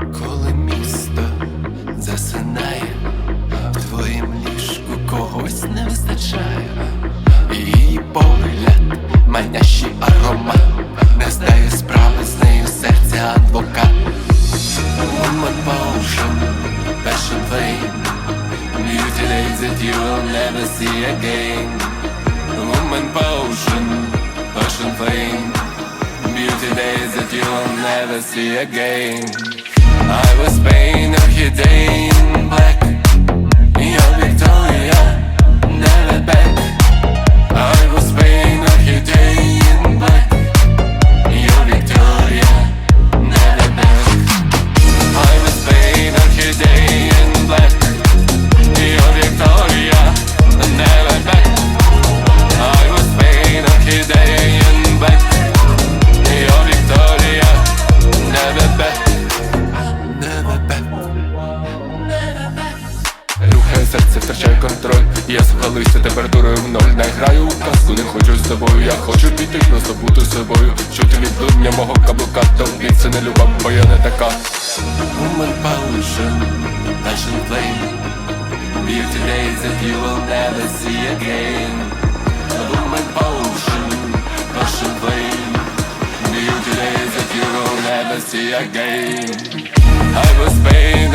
коли місто засинає, в твоїм ліжку когось не вистачає, її погляд, манящий аромат, не здає справи з нею серця адвокат. Woman potion, passion flame, beauty days that you will never see again. Woman potion, passion flame, beauty days that you will never see again. I was Spain, orchidea серце, втрачає контроль. Я спалився температурою в ноль. Не граю у казку, не хочу з тобою. Я хочу піти, просто бути собою. Чути відлуння мого каблука Тобі це не люба, бо я не така. Woman pollution, passion flame Beauty days that you will never see again Woman pollution, passion flame Beauty days that you will never see again I was paid